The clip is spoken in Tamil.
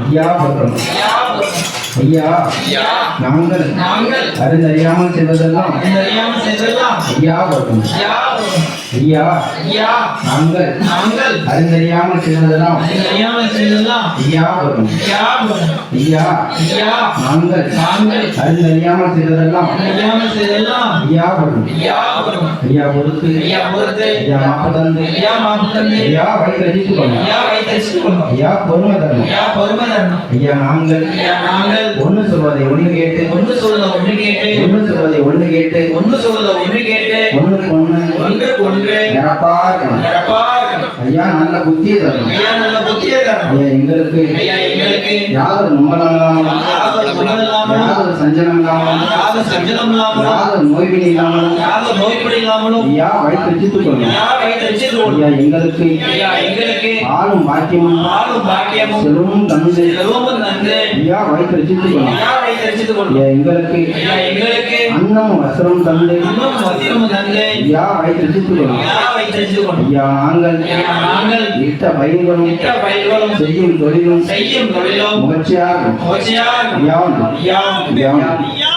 ஐயா போற்றணும் ஐயா. நாங்கள். நாங்கள். அறிந்தறியாமல் செய்தெல்லாம் ஐயா போற்றணும் ஐயா நாங்கள். நாங்கள். அறிந்தறியாமல் செய்தெல்லாம் ஐயா போற்றணும் ஐயா நாங்கள். நாங்கள். அறிந்தறியாமல் செய்தெல்லாம் ஐயா போற்றணும் ஐயா பொறுத்து. ஐயா பொறுத்து. ஐயா வழி ரசித்துக் கொள்ளும். ஐயா பொறுமை தரணும். ஐயா ஐயா நாங்கள். ஐயா நாங்கள் ஒன்று சொல்வதை ஒன்று கேட்டு. ஒன்று சொல்ல ஒன்று கேட்டு. ஒன்று சொல்வதை ஒன்று கேட்டு. ஒன்று சொல்ல ஒன்று கேட்டு. ஒன்றுக்கு ஒன்று ஒன்றுக்கு ஒன்று நிரப்பா. ஐயா நல்ல புத்தியை தரணும். ஐயா நல்ல புத்தியை தரணும். ஐயா எங்களுக்கு ஐயா எங்களுக்கு யாதொரு சஞ்சலம் இல்லாமலும் யாதொரு சஞ்சலம் இல்லாமலும் யாதொரு நோய்வினை இல்லாமலும் யாதொரு நோய்படி இல்லாமலும் ஐயா கொள்ளும் ஐயா கொள்ளும் ஐயா எங்களுக்கு ஐயா எங்களுக்கு ஆளும் பாக்கியமும் ஆளும் பாக்கியமும் செல்வமும் தந்து செல்வமும் தந்து ஐயா வழி ரசித்துக் கொள்ளும் எங்களுக்கு அன்னமும் வஸ்திரம் தந்து ஐயா வழி ரசித்துக் கொள்ளும் ஐயா நாங்கள் இட்ட பயிர்களும் செய்யும் தொழிலும் செய்யும் தொழிலும் முயற்சியாக மோட்சையாக ஐயா. ஐயா